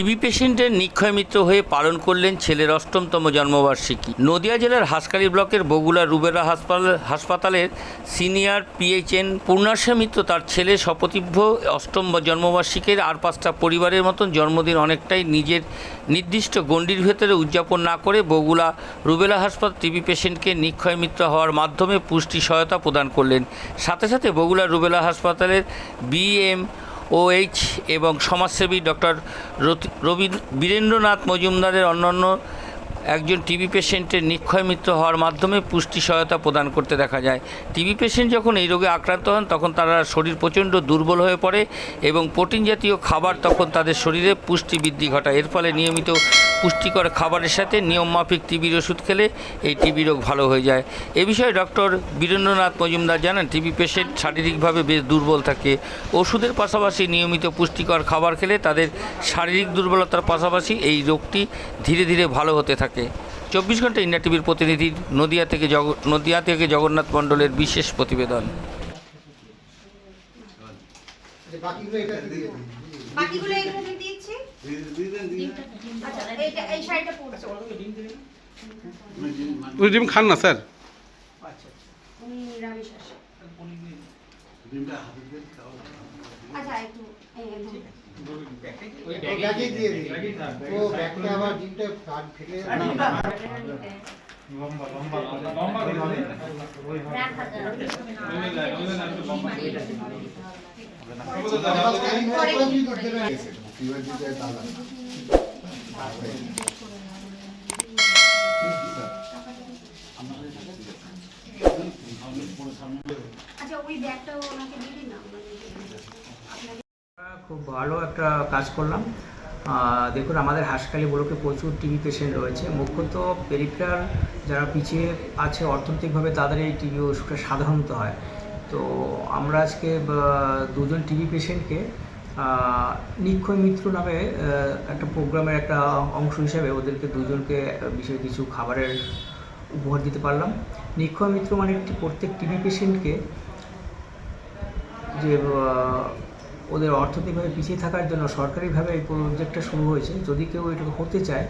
TB পেশেন্টের নিক্ষয় মিত্র হয়ে পালন করলেন ছেলের অষ্টমতম জন্মবার্ষিকী। নদিয়া জেলার হাসখালী ব্লকের বগুড়া রুবেলা হাসপাতাল হাসপাতালের সিনিয়র পিএইচএন পূর্ণাশা মিত্র তার ছেলে শপথিভ্য অষ্টম জন্মবার্ষিকীর আর পাঁচটা পরিবারের মতন জন্মদিন অনেকটাই নিজের নির্দিষ্ট গণ্ডির ভেতরে উদযাপন না করে বগুলা রুবেলা হাসপাতাল টিবি পেশেন্টকে নিক্ষয় মিত্র হওয়ার মাধ্যমে পুষ্টি সহায়তা প্রদান করলেন। সাথে সাথে বগুলা রুবেলা হাসপাতালের বিএম ওএইচ এবং সমাজসেবী ডক্টর রবি বীরেন্দ্রনাথ মজুমদারের অন্যান্য একজন টিবি পেশেন্টের নিক্ষয় মিত্র হওয়ার মাধ্যমে পুষ্টি সহায়তা প্রদান করতে দেখা যায়। টিবি পেশেন্ট যখন এই রোগে আক্রান্ত হন, তখন তারা শরীর প্রচণ্ড দুর্বল হয়ে পড়ে এবং প্রোটিন জাতীয় খাবার তখন তাদের শরীরে পুষ্টি বৃদ্ধি ঘটায়। এর ফলে নিয়মিত পুষ্টিকর খাবারের সাথে নিয়মমাফিক টিবির ওষুধ খেলে এই টিবি রোগ ভালো হয়ে যায়। এ বিষয়ে ডক্টর বীরেন্দ্রনাথ মজুমদার জানান টিবি পেশেন্ট শারীরিকভাবে বেশ দুর্বল থাকে। ওষুধের পাশাপাশি নিয়মিত পুষ্টিকর খাবার খেলে তাদের শারীরিক দুর্বলতার পাশাপাশি এই রোগটি ধীরে ধীরে ভালো হতে থাকে। চব্বিশ ঘণ্টা ইন্ডিয়া টিভির প্রতিনিধি নদিয়া থেকে জগ নদিয়া থেকে জগন্নাথ মণ্ডলের বিশেষ প্রতিবেদন। বাকিগুলো এটা দিয়ে দিন। বাকিগুলো এখানে দিচ্ছি আচ্ছা এইটা এই শাড়িটা পরছো ওই ডিম খান না স্যার উনি নিরামিষ আসে আচ্ছা একটু দিয়ে আচ্ছা দিয়ে দিন খুব ভালো একটা কাজ করলাম। দেখুন, আমাদের হাসখালি ব্লকে প্রচুর টিবি পেশেন্ট রয়েছে। মুখ্যত পেরিফেরাল যারা পিছিয়ে আছে অর্থনৈতিকভাবে, তাদের এই টিবি ওষুধটা সাধারণত হয়। তো আমরা আজকে দুজন টিবি পেশেন্টকে নিক্ষয় মিত্র নামে একটা প্রোগ্রামের একটা অংশ হিসেবে ওদেরকে দুজনকে বিশেষ কিছু খাবারের উপহার দিতে পারলাম। নিক্ষয় মিত্র মানে একটি প্রত্যেক টিবি পেশেন্টকে যে ওদের অর্থনৈতিকভাবে পিছিয়ে থাকার জন্য সরকারিভাবে এই প্রজেক্টটা শুরু হয়েছে। যদি কেউ এটা হতে চায়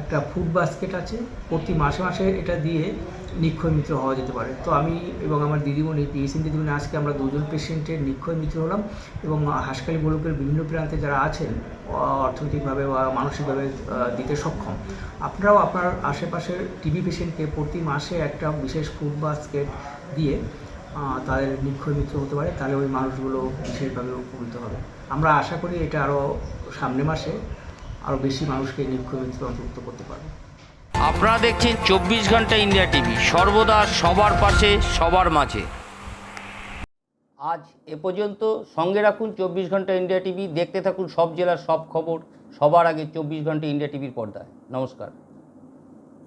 একটা ফুড বাস্কেট আছে। প্রতি মাসে মাসে এটা দিয়ে নিক্ষয় মিত্র হওয়া যেতে পারে। তো আমি এবং আমার দিদিমণি পিএসএন দিদিমণি আজকে আমরা দুজন পেশেন্টের নিক্ষয় মিত্র হলাম এবং হাসখালি ব্লকের বিভিন্ন প্রান্তে যারা আছেন, অর্থনৈতিকভাবে বা মানসিকভাবে দিতে সক্ষম, আপনারাও আপনার আশেপাশের টিবি পেশেন্টকে প্রতি মাসে একটা বিশেষ ফুড বাস্কেট দিয়ে তাদের নিক্ষয় মিত্র হতে পারে। তাহলে ওই মানুষগুলো বিশেষভাবে উপকৃত হবে। আমরা আশা করি এটা আরও সামনে মাসে আরও বেশি মানুষকে মিত্র অন্তর্ভুক্ত করতে পারবে আপনারা দেখছেন চব্বিশ ঘণ্টা ইন্ডিয়া টিভি, সর্বদা সবার পাশে, সবার মাঝে। আজ এ পর্যন্ত সঙ্গে রাখুন চব্বিশ ঘণ্টা ইন্ডিয়া টিভি, দেখতে থাকুন সব জেলার সব খবর, সবার আগে চব্বিশ ঘণ্টা ইন্ডিয়া টিভির পর্দায়। নমস্কার।